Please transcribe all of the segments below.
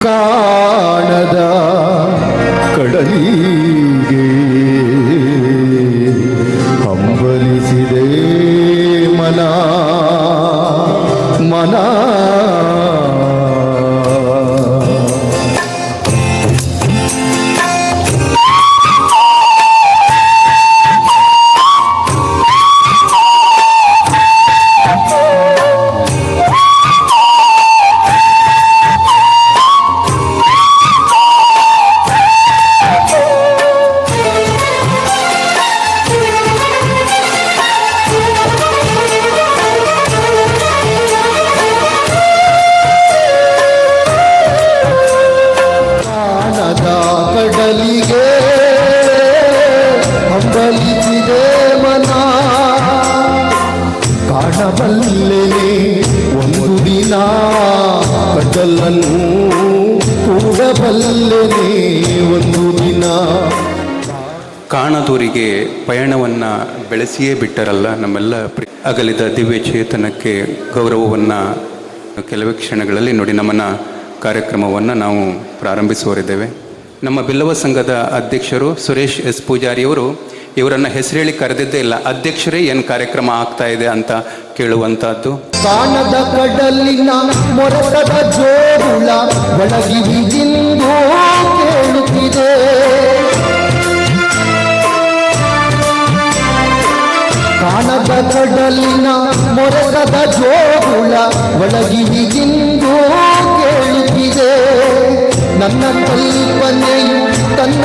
ಕಾಣದ ಕಡಲಿಗೆ ಕೂಡಬಲ್ಲೆನೆ ಒಂದು ದಿನ. ಕಾಣದೂರಿಗೆ ಪಯಣವನ್ನು ಬೆಳೆಸಿಯೇ ಬಿಟ್ಟರಲ್ಲ ನಮ್ಮೆಲ್ಲ ಅಗಲಿದ ದಿವ್ಯ ಚೇತನಕ್ಕೆ ಗೌರವವನ್ನು ಕೆಲವೇ ಕ್ಷಣಗಳಲ್ಲಿ ನೋಡಿ ನಮ್ಮನ್ನ ಕಾರ್ಯಕ್ರಮವನ್ನು ನಾವು ಪ್ರಾರಂಭಿಸುವರಿದ್ದೇವೆ ನಮ್ಮ ಬಿಲ್ಲವ ಸಂಘದ ಅಧ್ಯಕ್ಷರು ಸುರೇಶ್ ಎಸ್ ಪೂಜಾರಿಯವರು ಇವರನ್ನು ಹೆಸರೇಳಿ ಕರೆದಿದ್ದೇ ಇಲ್ಲ. ಅಧ್ಯಕ್ಷರೇ ಏನು ಕಾರ್ಯಕ್ರಮ ಆಗ್ತಾ ಇದೆ ಅಂತ ಕೇಳುವಂತಹದ್ದು? ಕಾಣದ ಕಡಲಿನ ಮೊರಟದ ಜೋಗುಳ ಒಳಗಿವಿದಿಂದು ಕೇಳುತ್ತಿದೆ. ಕಾಣದ ಕಡಲಿನ ಮೊರಟದ ಜೋಗುಳ ಒಳಗಿವಿದಿಂದು ಕೇಳುತ್ತಿದೆ. ನನ್ನ ಕಲ್ಪನೆಯು ತನ್ನ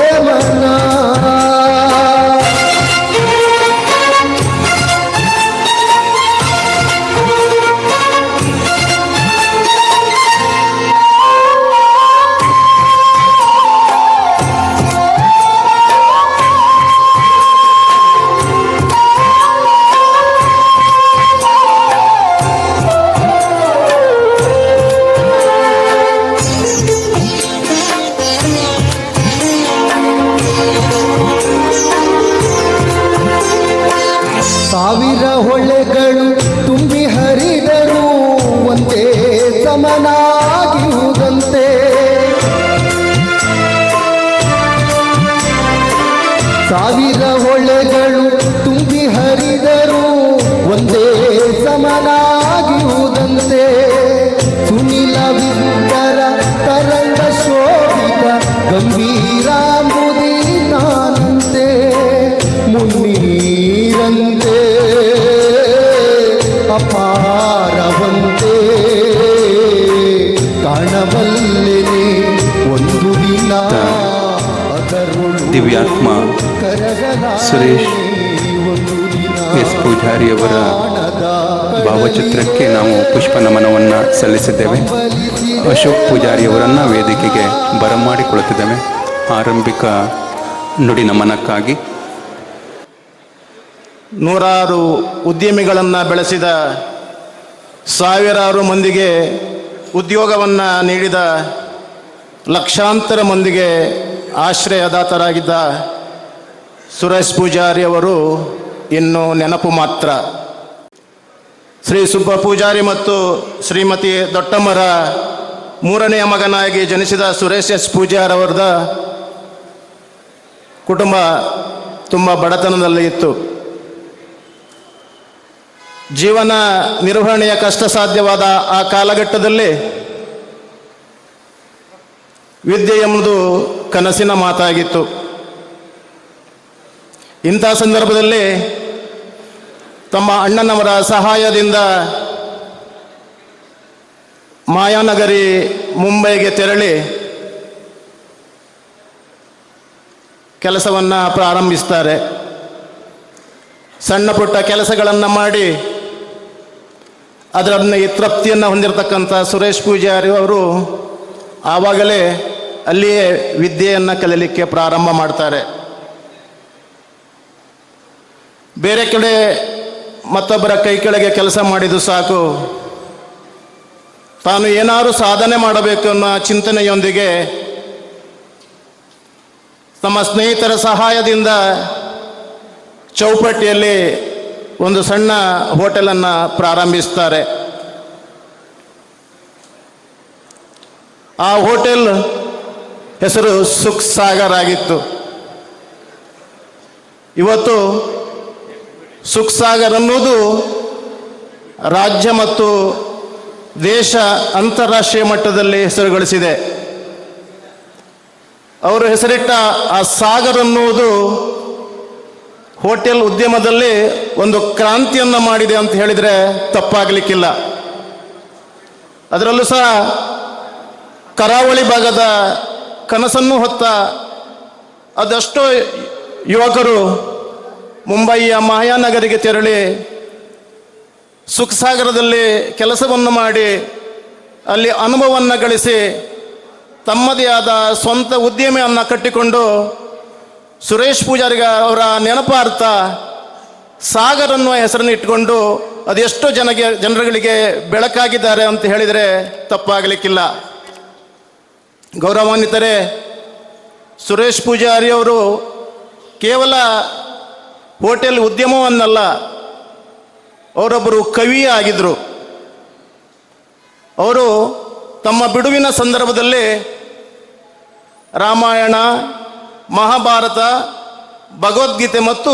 ದಿವ್ಯಾತ್ಮ ಸುರೇಶ್ ಎಸ್ ಪೂಜಾರಿಯವರ ಭಾವಚಿತ್ರಕ್ಕೆ ನಾವು ಪುಷ್ಪ ನಮನವನ್ನು ಸಲ್ಲಿಸಿದ್ದೇವೆ. ಅಶೋಕ್ ಪೂಜಾರಿಯವರನ್ನು ವೇದಿಕೆಗೆ ಬರಮಾಡಿಕೊಳ್ಳುತ್ತಿದ್ದೇವೆ ಆರಂಭಿಕ ನುಡಿ ನಮನಕ್ಕಾಗಿ. ನೂರಾರು ಉದ್ಯಮಿಗಳನ್ನು ಬೆಳೆಸಿದ ಸಾವಿರಾರು ಮಂದಿಗೆ ಉದ್ಯೋಗವನ್ನು ನೀಡಿದ ಲಕ್ಷಾಂತರ ಮಂದಿಗೆ ಆಶ್ರಯದಾತರಾಗಿದ್ದ ಸುರೇಶ್ ಪೂಜಾರಿ ಅವರು ಇನ್ನು ನೆನಪು ಮಾತ್ರ. ಶ್ರೀ ಸುಬ್ಬ ಪೂಜಾರಿ ಮತ್ತು ಶ್ರೀಮತಿ ದೊಡ್ಡಮ್ಮರ ಮೂರನೆಯ ಮಗನಾಗಿ ಜನಿಸಿದ ಸುರೇಶ್ ಎಸ್ ಪೂಜಾರವರದ ಕುಟುಂಬ ತುಂಬ ಬಡತನದಲ್ಲಿ ಇತ್ತು. ಜೀವನ ನಿರ್ವಹಣೆಯ ಕಷ್ಟ ಸಾಧ್ಯವಾದ ಆ ಕಾಲಘಟ್ಟದಲ್ಲಿ ವಿದ್ಯೆ ಎಂಬುದು ಕನಸಿನ ಮಾತಾಗಿತ್ತು. ಇಂಥ ಸಂದರ್ಭದಲ್ಲಿ ತಮ್ಮ ಅಣ್ಣನವರ ಸಹಾಯದಿಂದ ಮಾಯಾನಗರಿ ಮುಂಬೈಗೆ ತೆರಳಿ ಕೆಲಸವನ್ನು ಪ್ರಾರಂಭಿಸ್ತಾರೆ. ಸಣ್ಣ ಪುಟ್ಟ ಕೆಲಸಗಳನ್ನು ಮಾಡಿ ಅದರನ್ನು ಈ ತೃಪ್ತಿಯನ್ನು ಹೊಂದಿರತಕ್ಕಂಥ ಸುರೇಶ್ ಪೂಜಾರಿ ಅವರು ಆವಾಗಲೇ ಅಲ್ಲಿಯೇ ವಿದ್ಯೆಯನ್ನು ಕಲಿಯಲಿಕ್ಕೆ ಪ್ರಾರಂಭ ಮಾಡ್ತಾರೆ. ಬೇರೆ ಕಡೆ ಮತ್ತೊಬ್ಬರ ಕೈ ಕೆಳಗೆ ಕೆಲಸ ಮಾಡಿದ್ದು ಸಾಕು. ತಾನು ಏನಾದರೂ ಸಾಧನೆ ಮಾಡಬೇಕು ಅನ್ನೋ ಚಿಂತನೆಯೊಂದಿಗೆ ತಮ್ಮ ಸ್ನೇಹಿತರ ಸಹಾಯದಿಂದ ಚೌಪಟ್ಟಿಯಲ್ಲಿ ಒಂದು ಸಣ್ಣ ಹೋಟೆಲನ್ನು ಪ್ರಾರಂಭಿಸ್ತಾರೆ. ಆ ಹೋಟೆಲ್ ಹೆಸರು ಸುಖ್ ಸಾಗರ್ ಆಗಿತ್ತು ಇವತ್ತು ಸುಖ್ ಸಾಗರ್ ಅನ್ನೋದು ರಾಜ್ಯ ಮತ್ತು ದೇಶ ಅಂತಾರಾಷ್ಟ್ರೀಯ ಮಟ್ಟದಲ್ಲಿ ಹೆಸರು ಗಳಿಸಿದೆ ಅವರು ಹೆಸರಿಟ್ಟ ಆ ಸಾಗರ್ ಅನ್ನುವುದು ಹೋಟೆಲ್ ಉದ್ಯಮದಲ್ಲಿ ಒಂದು ಕ್ರಾಂತಿಯನ್ನು ಮಾಡಿದೆ ಅಂತ ಹೇಳಿದರೆ ತಪ್ಪಾಗಲಿಕ್ಕಿಲ್ಲ. ಅದರಲ್ಲೂ ಸಹ ಕರಾವಳಿ ಭಾಗದ ಕನಸನ್ನು ಹೊತ್ತ ಅದೆಷ್ಟೋ ಯುವಕರು ಮುಂಬಯಿಯ ಮಾಯಾನಗರಿಗೆ ತೆರಳಿ ಸುಖಸಾಗರದಲ್ಲಿ ಕೆಲಸವನ್ನು ಮಾಡಿ ಅಲ್ಲಿ ಅನುಭವವನ್ನು ಗಳಿಸಿ ತಮ್ಮದೇ ಆದ ಸ್ವಂತ ಉದ್ಯಮಿಯನ್ನು ಕಟ್ಟಿಕೊಂಡು ಸುರೇಶ್ ಪೂಜಾರಿಗ ಅವರ ನೆನಪಾರ್ಥ ಸಾಗರ್ ಅನ್ನುವ ಹೆಸರನ್ನು ಇಟ್ಕೊಂಡು ಅದೆಷ್ಟೋ ಜನಗೆ ಜನರುಗಳಿಗೆ ಬೆಳಕಾಗಿದ್ದಾರೆ ಅಂತ ಹೇಳಿದರೆ ತಪ್ಪಾಗಲಿಕ್ಕಿಲ್ಲ. ಗೌರವಾನ್ವಿತರೇ, ಸುರೇಶ್ ಪೂಜಾರಿ ಅವರು ಕೇವಲ ಹೋಟೆಲ್ ಉದ್ಯಮವನ್ನಲ್ಲ, ಅವರೊಬ್ಬರು ಕವಿ ಆಗಿದ್ದರು ಅವರು ತಮ್ಮ ಬಿಡುವಿನ ಸಂದರ್ಭದಲ್ಲಿ ರಾಮಾಯಣ, ಮಹಾಭಾರತ, ಭಗವದ್ಗೀತೆ ಮತ್ತು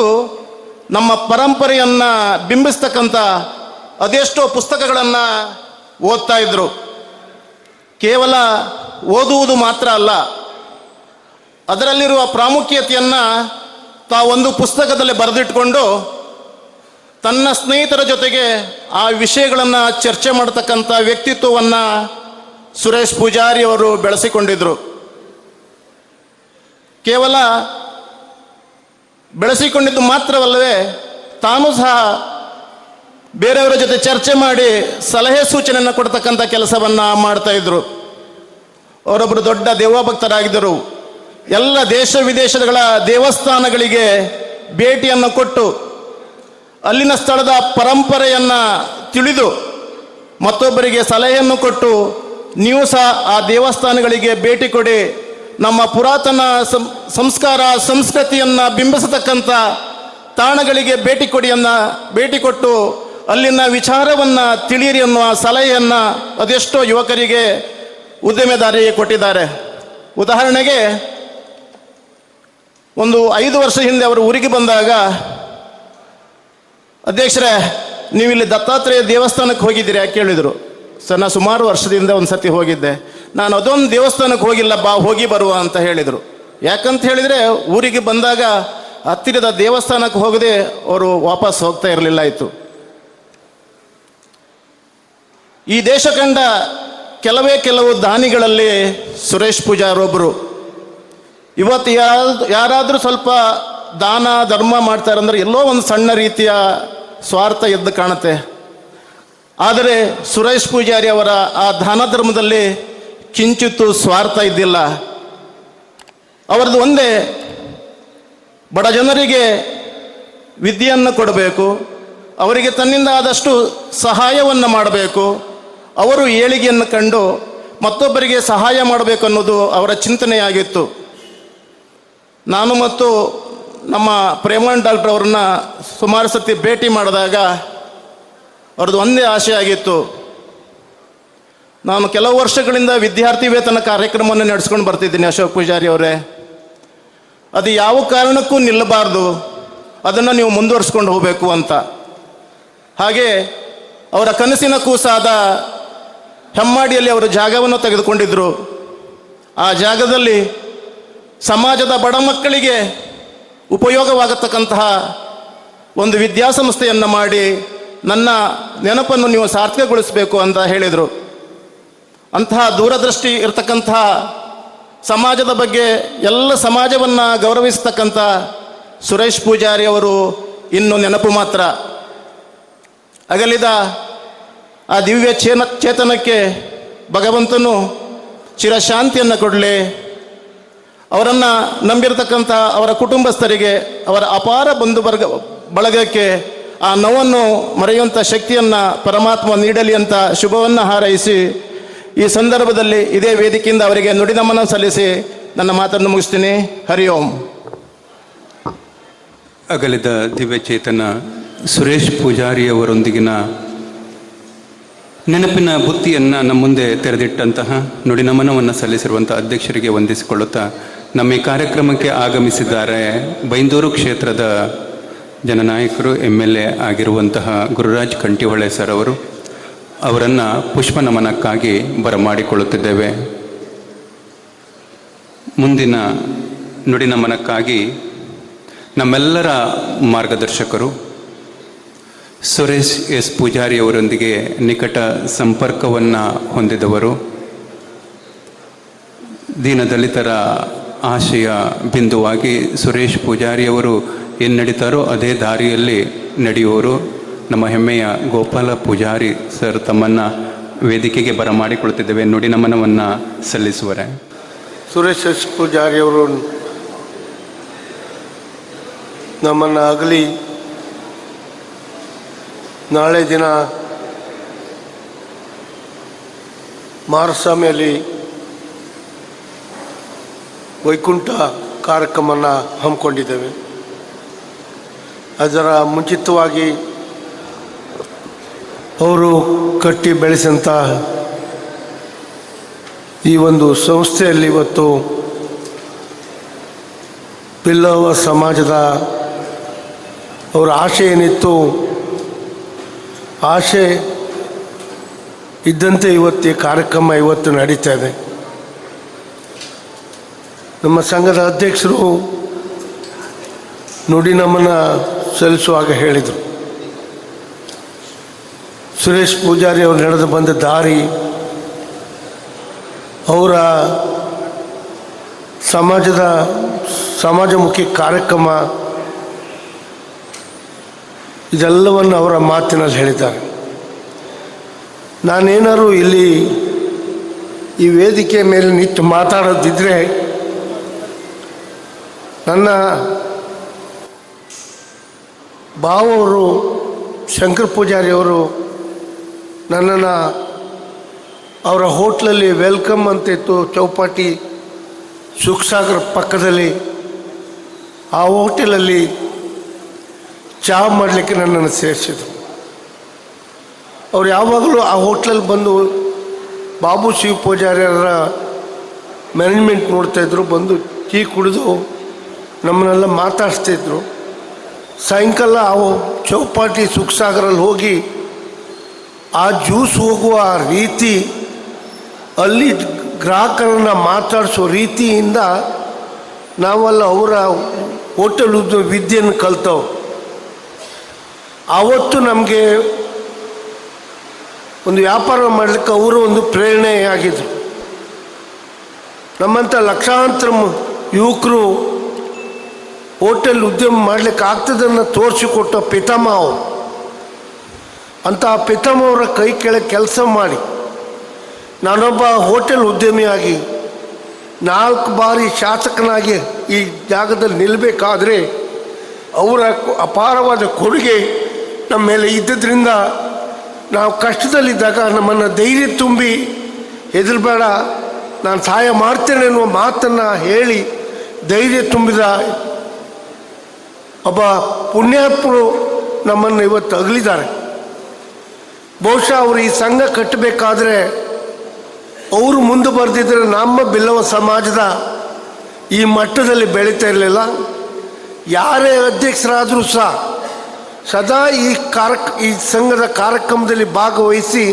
ನಮ್ಮ ಪರಂಪರೆಯನ್ನು ಬಿಂಬಿಸ್ತಕ್ಕಂಥ ಅದೆಷ್ಟೋ ಪುಸ್ತಕಗಳನ್ನು ಓದ್ತಾ ಇದ್ದರು ಕೇವಲ ಓದುವುದು ಮಾತ್ರ ಅಲ್ಲ, ಅದರಲ್ಲಿರುವ ಪ್ರಾಮುಖ್ಯತೆಯನ್ನು ತಾವೊಂದು ಪುಸ್ತಕದಲ್ಲಿ ಬರೆದಿಟ್ಕೊಂಡು ತನ್ನ ಸ್ನೇಹಿತರ ಜೊತೆಗೆ ಆ ವಿಷಯಗಳನ್ನು ಚರ್ಚೆ ಮಾಡತಕ್ಕಂಥ ವ್ಯಕ್ತಿತ್ವವನ್ನು ಸುರೇಶ್ ಪೂಜಾರಿ ಅವರು ಬೆಳೆಸಿಕೊಂಡಿದ್ದರು ಕೇವಲ ಬೆಳೆಸಿಕೊಂಡಿದ್ದು ಮಾತ್ರವಲ್ಲವೇ ತಾನು ಸಹ ಬೇರೆಯವರ ಜೊತೆ ಚರ್ಚೆ ಮಾಡಿ ಸಲಹೆ ಸೂಚನೆಯನ್ನು ಕೊಡ್ತಕ್ಕಂಥ ಕೆಲಸವನ್ನು ಮಾಡ್ತಾ ಇದ್ರು. ಅವರೊಬ್ಬರು ದೊಡ್ಡ ದೇವಭಕ್ತರಾಗಿದ್ದರು. ಎಲ್ಲ ದೇಶ ವಿದೇಶಗಳ ದೇವಸ್ಥಾನಗಳಿಗೆ ಭೇಟಿಯನ್ನು ಕೊಟ್ಟು ಅಲ್ಲಿನ ಸ್ಥಳದ ಪರಂಪರೆಯನ್ನು ತಿಳಿದು ಮತ್ತೊಬ್ಬರಿಗೆ ಸಲಹೆಯನ್ನು ಕೊಟ್ಟು ನೀವು ಸಹ ಆ ದೇವಸ್ಥಾನಗಳಿಗೆ ಭೇಟಿ ಕೊಡಿ. ನಮ್ಮ ಪುರಾತನ ಸಂಸ್ಕಾರ, ಸಂಸ್ಕೃತಿಯನ್ನು ಬಿಂಬಿಸತಕ್ಕಂಥ ತಾಣಗಳಿಗೆ ಭೇಟಿ ಕೊಡಿಯನ್ನು, ಭೇಟಿ ಕೊಟ್ಟು ಅಲ್ಲಿನ ವಿಚಾರವನ್ನು ತಿಳಿಯಿರಿ ಅನ್ನುವ ಸಲಹೆಯನ್ನು ಅದೆಷ್ಟೋ ಯುವಕರಿಗೆ ಉದ್ಯಮೆದಾರರಿಗೆ ಕೊಟ್ಟಿದ್ದಾರೆ. ಉದಾಹರಣೆಗೆ, ಒಂದು ಐದು ವರ್ಷ ಹಿಂದೆ ಅವರು ಊರಿಗೆ ಬಂದಾಗ, ಅಧ್ಯಕ್ಷರೇ ನೀವು ಇಲ್ಲಿ ದತ್ತಾತ್ರೇಯ ದೇವಸ್ಥಾನಕ್ಕೆ ಹೋಗಿದ್ದೀರಿ? ಯಾಕೆ ಕೇಳಿದರು. ಸರ್, ನಾ ಸುಮಾರು ವರ್ಷದಿಂದ ಒಂದು ಸತಿ ಹೋಗಿದ್ದೆ. ನಾನು ಅದೊಂದು ದೇವಸ್ಥಾನಕ್ಕೆ ಹೋಗಿಲ್ಲ ಬಾ ಹೋಗಿ ಬರುವ ಅಂತ ಹೇಳಿದರು. ಯಾಕಂತ ಹೇಳಿದರೆ, ಊರಿಗೆ ಬಂದಾಗ ಹತ್ತಿರದ ದೇವಸ್ಥಾನಕ್ಕೆ ಹೋಗದೆ ಅವರು ವಾಪಸ್ ಹೋಗ್ತಾ ಇರಲಿಲ್ಲ ಆಯಿತು. ಈ ದೇಶ ಕಂಡ ಕೆಲವೇ ಕೆಲವು ದಾನಿಗಳಲ್ಲಿ ಸುರೇಶ್ ಪೂಜಾರೊಬ್ಬರು ಇವತ್ತು ಯಾರು, ಯಾರಾದರೂ ಸ್ವಲ್ಪ ದಾನ, ಧರ್ಮ ಮಾಡ್ತಾರೆ ಅಂದರೆ ಎಲ್ಲೋ ಒಂದು ಸಣ್ಣ ರೀತಿಯ ಸ್ವಾರ್ಥ ಎದ್ದು ಕಾಣುತ್ತೆ. ಆದರೆ ಸುರೇಶ್ ಪೂಜಾರಿ ಅವರ ಆ ದಾನ ಧರ್ಮದಲ್ಲಿ ಕಿಂಚಿತ್ತು ಸ್ವಾರ್ಥ ಇದ್ದಿಲ್ಲ. ಅವರದ್ದು ಒಂದೇ, ಬಡ ಜನರಿಗೆ ವಿದ್ಯೆಯನ್ನು ಕೊಡಬೇಕು, ಅವರಿಗೆ ತನ್ನಿಂದ ಆದಷ್ಟು ಸಹಾಯವನ್ನು ಮಾಡಬೇಕು ಅವರು ಏಳಿಗೆಯನ್ನು ಕಂಡು ಮತ್ತೊಬ್ಬರಿಗೆ ಸಹಾಯ ಮಾಡಬೇಕು ಅನ್ನೋದು ಅವರ ಚಿಂತನೆಯಾಗಿತ್ತು. ನಾನು ಮತ್ತು ನಮ್ಮ ಪ್ರೇಮಾನ್ ಡಾಕ್ಟರ್ ಅವ್ರನ್ನ ಸುಮಾರು ಸತಿ ಭೇಟಿ ಮಾಡಿದಾಗ ಅವ್ರದ್ದು ಒಂದೇ ಆಸೆ ಆಗಿತ್ತು ನಾನು ಕೆಲವು ವರ್ಷಗಳಿಂದ ವಿದ್ಯಾರ್ಥಿ ವೇತನ ಕಾರ್ಯಕ್ರಮವನ್ನು ನಡೆಸ್ಕೊಂಡು ಬರ್ತಿದ್ದೀನಿ ಅಶೋಕ್ ಪೂಜಾರಿ ಅವರೇ. ಅದು ಯಾವ ಕಾರಣಕ್ಕೂ ನಿಲ್ಲಬಾರ್ದು. ಅದನ್ನು ನೀವು ಮುಂದುವರಿಸ್ಕೊಂಡು ಹೋಗಬೇಕು ಅಂತ. ಹಾಗೆ ಅವರ ಕನಸಿನ ಕೂಸಾದ ಹೆಮ್ಮಾಡಿಯಲ್ಲಿ ಅವರು ಜಾಗವನ್ನು ತೆಗೆದುಕೊಂಡಿದ್ದರು ಆ ಜಾಗದಲ್ಲಿ ಸಮಾಜದ ಬಡ ಮಕ್ಕಳಿಗೆ ಉಪಯೋಗವಾಗತಕ್ಕಂತಹ ಒಂದು ವಿದ್ಯಾಸಂಸ್ಥೆಯನ್ನು ಮಾಡಿ ನನ್ನ ನೆನಪನ್ನು ನೀವು ಸಾರ್ಥಕಗೊಳಿಸಬೇಕು ಅಂತ ಹೇಳಿದರು. ಅಂತಹ ದೂರದೃಷ್ಟಿ ಇರತಕ್ಕಂತಹ ಸಮಾಜದ ಬಗ್ಗೆ ಎಲ್ಲ ಸಮಾಜವನ್ನು ಗೌರವಿಸತಕ್ಕಂಥ ಸುರೇಶ್ ಪೂಜಾರಿ ಅವರು ಇನ್ನು ನೆನಪು ಮಾತ್ರ. ಅಗಲಿದ ಆ ದಿವ್ಯ ಚೇನ ಚೇತನಕ್ಕೆ ಭಗವಂತನು ಚಿರಶಾಂತಿಯನ್ನು ಕೊಡಲಿ. ಅವರನ್ನು ನಂಬಿರತಕ್ಕಂಥ ಅವರ ಕುಟುಂಬಸ್ಥರಿಗೆ, ಅವರ ಅಪಾರ ಬಂಧು ವರ್ಗ ಬಳಗಕ್ಕೆ ಆ ನೋವನ್ನು ಮರೆಯುವಂಥ ಶಕ್ತಿಯನ್ನು ಪರಮಾತ್ಮ ನೀಡಲಿ ಅಂತ ಶುಭವನ್ನು ಹಾರೈಸಿ, ಈ ಸಂದರ್ಭದಲ್ಲಿ ಇದೇ ವೇದಿಕೆಯಿಂದ ಅವರಿಗೆ ನುಡಿನಮನ ಸಲ್ಲಿಸಿ ನನ್ನ ಮಾತನ್ನು ಮುಗಿಸ್ತೀನಿ. ಹರಿ ಓಂ. ಅಗಲಿದ ದಿವ್ಯಚೇತನ ಸುರೇಶ್ ಪೂಜಾರಿಯವರೊಂದಿಗಿನ ನೆನಪಿನ ಬುತ್ತಿಯನ್ನು ನಮ್ಮ ಮುಂದೆ ತೆರೆದಿಟ್ಟಂತಹ ನುಡಿನಮನವನ್ನು ಸಲ್ಲಿಸಿರುವಂಥ ಅಧ್ಯಕ್ಷರಿಗೆ ವಂದಿಸಿಕೊಳ್ಳುತ್ತಾ ನಮ್ಮ ಈ ಕಾರ್ಯಕ್ರಮಕ್ಕೆ ಆಗಮಿಸಿದ್ದಾರೆ ಬೈಂದೂರು ಕ್ಷೇತ್ರದ ಜನನಾಯಕರು ಎಂ ಎಲ್ ಎ ಆಗಿರುವಂತಹ ಗುರುರಾಜ್ ಕಂಟಿಹೊಳೆ ಸರ್ ಅವರು. ಅವರನ್ನು ಪುಷ್ಪ ನಮನಕ್ಕಾಗಿ ಬರಮಾಡಿಕೊಳ್ಳುತ್ತಿದ್ದೇವೆ. ಮುಂದಿನ ನುಡಿನಮನಕ್ಕಾಗಿ ನಮ್ಮೆಲ್ಲರ ಮಾರ್ಗದರ್ಶಕರು ಸುರೇಶ್ ಎಸ್ ಪೂಜಾರಿ ಅವರೊಂದಿಗೆ ನಿಕಟ ಸಂಪರ್ಕವನ್ನು ಹೊಂದಿದವರು. ದೀನದಲಿತರ ಆಶಯ ಬಿಂದುವಾಗಿ ಸುರೇಶ್ ಪೂಜಾರಿ ಅವರು ಏನು ನಡೀತಾರೋ ಅದೇ ದಾರಿಯಲ್ಲಿ ನಡೆಯುವರು. ನಮ್ಮ ಹೆಮ್ಮೆಯ ಗೋಪಾಲ ಪೂಜಾರಿ ಸರ್ ತಮ್ಮನ್ನು ವೇದಿಕೆಗೆ ಬರಮಾಡಿಕೊಳ್ತಿದ್ದೇವೆ. ನುಡಿ ನಮನವನ್ನು ಸಲ್ಲಿಸುವರೆ. ಸುರೇಶ್ ಎಸ್ ಪೂಜಾರಿಯವರು ನಮ್ಮನ್ನು ಅಗಲಿ ನಾಳೆ ದಿನ ಮಾರಸ್ವಾಮಿಯಲ್ಲಿ ವೈಕುಂಠ ಕಾರ್ಯಕ್ರಮನ ಹಮ್ಮಿಕೊಂಡಿದ್ದೇವೆ. ಅದರ ಮುಂಚಿತವಾಗಿ ಅವರು ಕಟ್ಟಿ ಬೆಳೆಸಂಥ ಈ ಒಂದು ಸಂಸ್ಥೆಯಲ್ಲಿ ಇವತ್ತು ಪಿಲ್ಲವ ಸಮಾಜದ ಅವರ ಆಶೆ ಏನಿತ್ತು ಆಶೆ ಇದ್ದಂತೆ ಇವತ್ತು ಕಾರ್ಯಕ್ರಮ ಇವತ್ತು ನಡೀತಾ ಇದೆ. ನಮ್ಮ ಸಂಘದ ಅಧ್ಯಕ್ಷರು ನುಡಿ ನಮ್ಮನ್ನ ಸಲ್ಲಿಸುವಾಗ ಹೇಳಿದರು. ಸುರೇಶ್ ಪೂಜಾರಿ ಅವರು ನಡೆದು ಬಂದ ದಾರಿ, ಅವರ ಸಮಾಜದ, ಸಮಾಜಮುಖಿ ಕಾರ್ಯಕ್ರಮ ಇದೆಲ್ಲವನ್ನು ಅವರ ಮಾತಿನಲ್ಲಿ ಹೇಳಿದ್ದಾರೆ. ನಾನೇನಾದ್ರು ಇಲ್ಲಿ ಈ ವೇದಿಕೆ ಮೇಲೆ ನಿಂತು ಮಾತಾಡೋದಿದ್ರೆ ನನ್ನ ಭಾವವರು ಶಂಕರ್ ಪೂಜಾರಿ ಅವರು ನನ್ನನ್ನು ಅವರ ಹೋಟ್ಲಲ್ಲಿ ವೆಲ್ಕಮ್ ಅಂತ ಇತ್ತು, ಚೌಪಾಟಿ ಸುಖಸಾಗರ್ ಪಕ್ಕದಲ್ಲಿ. ಆ ಹೋಟೆಲಲ್ಲಿ ಚಹಾ ಮಾಡಲಿಕ್ಕೆ ನನ್ನನ್ನು ಸೇರಿಸಿದರು. ಅವ್ರು ಯಾವಾಗಲೂ ಆ ಹೋಟ್ಲಲ್ಲಿ ಬಂದು ಬಾಬು ಶಿವ ಪೂಜಾರ್ಯರ ಮ್ಯಾನೇಜ್ಮೆಂಟ್ ನೋಡ್ತಾಯಿದ್ರು ಬಂದು ಟೀ ಕುಡಿದು ನಮ್ಮನ್ನೆಲ್ಲ ಮಾತಾಡಿಸ್ತಿದ್ರು ಸಾಯಂಕಾಲ ಆ ಚೌಪಾಟಿ ಸುಖಸಾಗರಲ್ಲಿ ಹೋಗಿ ಆ ಜ್ಯೂಸ್ ಹೋಗುವ ರೀತಿ, ಅಲ್ಲಿ ಗ್ರಾಹಕರನ್ನು ಮಾತಾಡಿಸೋ ರೀತಿಯಿಂದ ನಾವೆಲ್ಲ ಅವರ ಹೋಟೆಲ್ ವಿದ್ಯೆಯನ್ನು ಕಲ್ತವು. ಆವತ್ತು ನಮಗೆ ಒಂದು ವ್ಯಾಪಾರ ಮಾಡಲಿಕ್ಕೆ ಅವರು ಒಂದು ಪ್ರೇರಣೆಯಾಗಿದ್ದರು ನಮ್ಮಂಥ ಲಕ್ಷಾಂತರ ಯುವಕರು ಹೋಟೆಲ್ ಉದ್ಯಮ ಮಾಡಲಿಕ್ಕೆ ಆಗ್ತದನ್ನು ತೋರಿಸಿಕೊಟ್ಟ ಪಿತಾಮಹ ಅವರು. ಅಂತ ಪಿತಾಮಹ ಅವರ ಕೈ ಕೆಳಗೆ ಕೆಲಸ ಮಾಡಿ ನಾನೊಬ್ಬ ಹೋಟೆಲ್ ಉದ್ಯಮಿಯಾಗಿ ನಾಲ್ಕು ಬಾರಿ ಶಾಸಕನಾಗಿ ಈ ಜಾಗದಲ್ಲಿ ನಿಲ್ಲಬೇಕಾದ್ರೆ ಅವರ ಅಪಾರವಾದ ಕೊಡುಗೆ ನಮ್ಮ ಮೇಲೆ ಇದ್ದದ್ರಿಂದ ನಾವು ಕಷ್ಟದಲ್ಲಿದ್ದಾಗ ನಮ್ಮನ್ನು ಧೈರ್ಯ ತುಂಬಿ ಹೆದರಬೇಡ, ನಾನು ಸಹಾಯ ಮಾಡ್ತೇನೆ ಅನ್ನುವ ಮಾತನ್ನು ಹೇಳಿ ಧೈರ್ಯ ತುಂಬಿದ ಒಬ್ಬ ಪುಣ್ಯಾತ್ಮರು ನಮ್ಮನ್ನು ಇವತ್ತು ಅಗಲಿದ್ದಾರೆ. ಬಹುಶಃ ಅವರು ಈ ಸಂಘ ಕಟ್ಟಬೇಕಾದ್ರೆ ಅವರು ಮುಂದೆ ಬರೆದಿದ್ದರೆ ನಮ್ಮ ಬಿಲ್ಲವ ಸಮಾಜದ ಈ ಮಟ್ಟದಲ್ಲಿ ಬೆಳೀತಾ ಇರಲಿಲ್ಲ. ಯಾರೇ ಅಧ್ಯಕ್ಷರಾದರೂ ಸಹ ಸದಾ ಈ ಕಾರ್ಯ ಈ ಸಂಘದ ಕಾರ್ಯಕ್ರಮದಲ್ಲಿ ಭಾಗವಹಿಸಿ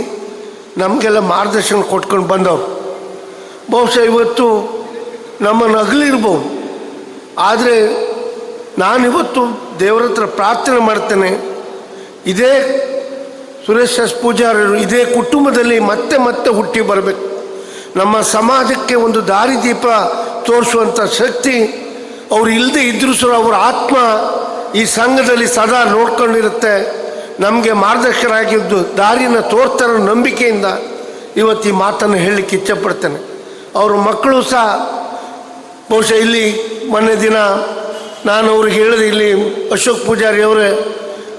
ನಮಗೆಲ್ಲ ಮಾರ್ಗದರ್ಶನ ಕೊಟ್ಕೊಂಡು ಬಂದವರು ಬಹುಶಃ ಇವತ್ತು ನಮ್ಮನ್ನು ಅಗಲಿರ್ಬೋದು ಆದರೆ ನಾನಿವತ್ತು ದೇವರ ಹತ್ರ ಪ್ರಾರ್ಥನೆ ಮಾಡ್ತೇನೆ. ಇದೇ ಸುರೇಶ್ ಎಸ್ ಪೂಜಾರರು ಇದೇ ಕುಟುಂಬದಲ್ಲಿ ಮತ್ತೆ ಮತ್ತೆ ಹುಟ್ಟಿ ಬರಬೇಕು. ನಮ್ಮ ಸಮಾಜಕ್ಕೆ ಒಂದು ದಾರಿದೀಪ ತೋರಿಸುವಂಥ ಶಕ್ತಿ ಅವರು ಇಲ್ಲದೆ ಇದ್ದರೂ ಸಹ ಅವರ ಆತ್ಮ ಈ ಸಂಘದಲ್ಲಿ ಸದಾ ನೋಡ್ಕೊಂಡಿರುತ್ತೆ. ನಮಗೆ ಮಾರ್ಗದರ್ಶಕರಾಗಿದ್ದು ದಾರಿನ ತೋರ್ತಾರೋ ನಂಬಿಕೆಯಿಂದ ಇವತ್ತು ಈ ಮಾತನ್ನು ಹೇಳಲಿಕ್ಕೆ ಇಚ್ಛಪಡ್ತೇನೆ. ಅವ್ರ ಮಕ್ಕಳು ಸಹ ಬಹುಶಃ ಇಲ್ಲಿ ಮೊನ್ನೆ ದಿನ ನಾನು ಅವ್ರಿಗೆ ಹೇಳಿದೆ, ಇಲ್ಲಿ ಅಶೋಕ್ ಪೂಜಾರಿ ಅವರೇ,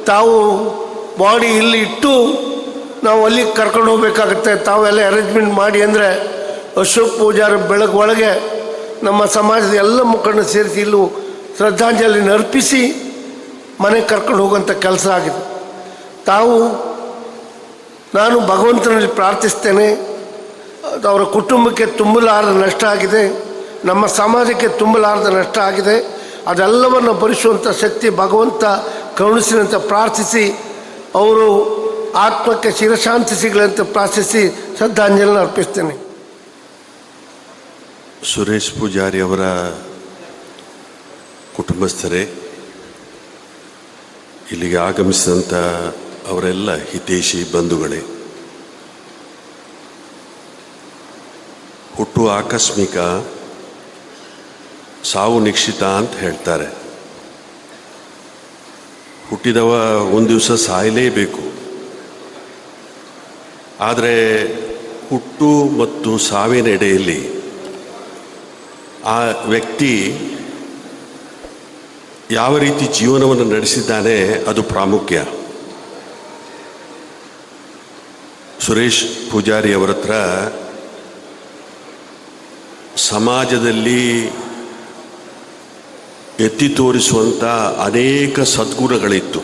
ತಾವು ಬಾಡಿ ಇಲ್ಲಿ ಇಟ್ಟು ನಾವು ಅಲ್ಲಿಗೆ ಕರ್ಕೊಂಡು ಹೋಗ್ಬೇಕಾಗತ್ತೆ, ತಾವೆಲ್ಲ ಅರೇಂಜ್ಮೆಂಟ್ ಮಾಡಿ ಅಂದರೆ ಅಶೋಕ್ ಪೂಜಾರಿ ಬೆಳಗ್ಗೆ ಒಳಗೆ ನಮ್ಮ ಸಮಾಜದ ಎಲ್ಲ ಮುಖಂಡರು ಸೇರಿಸಿ ಇಲ್ಲೂ ಶ್ರದ್ಧಾಂಜಲಿನ ಅರ್ಪಿಸಿ ಮನೆಗೆ ಕರ್ಕೊಂಡು ಹೋಗುವಂಥ ಕೆಲಸ ಆಗಿದೆ. ತಾವು, ನಾನು ಭಗವಂತನಲ್ಲಿ ಪ್ರಾರ್ಥಿಸ್ತೇನೆ. ಅವರ ಕುಟುಂಬಕ್ಕೆ ತುಂಬಲಾರದ ನಷ್ಟ ಆಗಿದೆ. ನಮ್ಮ ಸಮಾಜಕ್ಕೆ ತುಂಬಲಾರದ ನಷ್ಟ ಆಗಿದೆ. ಅದೆಲ್ಲವನ್ನು ಭರಿಸುವಂಥ ಶಕ್ತಿ ಭಗವಂತ ಕರುಣಿಸಿನಂತ ಪ್ರಾರ್ಥಿಸಿ, ಅವರು ಆತ್ಮಕ್ಕೆ ಶಿರಶಾಂತಿ ಸಿಗಲಂತ ಪ್ರಾರ್ಥಿಸಿ ಶ್ರದ್ಧಾಂಜಲಿನ ಅರ್ಪಿಸ್ತೇನೆ. ಸುರೇಶ್ ಪೂಜಾರಿ ಅವರ ಕುಟುಂಬಸ್ಥರೇ ಇಲ್ಲಿಗೆ ಆಗಮಿಸಿದಂಥ ಅವರೆಲ್ಲ ಹಿತೇಶಿ ಬಂಧುಗಳೇ. ಹುಟ್ಟು ಆಕಸ್ಮಿಕ ಸಾವು ನಿಶ್ಚಿತ ಅಂತ ಹೇಳ್ತಾರೆ. ಹುಟ್ಟಿದವ ಒಂದು ದಿವಸ ಸಾಯಲೇಬೇಕು. ಆದರೆ ಹುಟ್ಟು ಮತ್ತು ಸಾವಿನ ಎಡೆಯಲ್ಲಿ ಆ ವ್ಯಕ್ತಿ ಯಾವ ರೀತಿ ಜೀವನವನ್ನು ನಡೆಸಿದ್ದಾನೆ ಅದು ಪ್ರಾಮುಖ್ಯ. ಸುರೇಶ್ ಪೂಜಾರಿ ಅವರ ಹತ್ರ ಸಮಾಜದಲ್ಲಿ ಎತ್ತಿ ತೋರಿಸುವಂಥ ಅನೇಕ ಸದ್ಗುಣಗಳಿತ್ತು.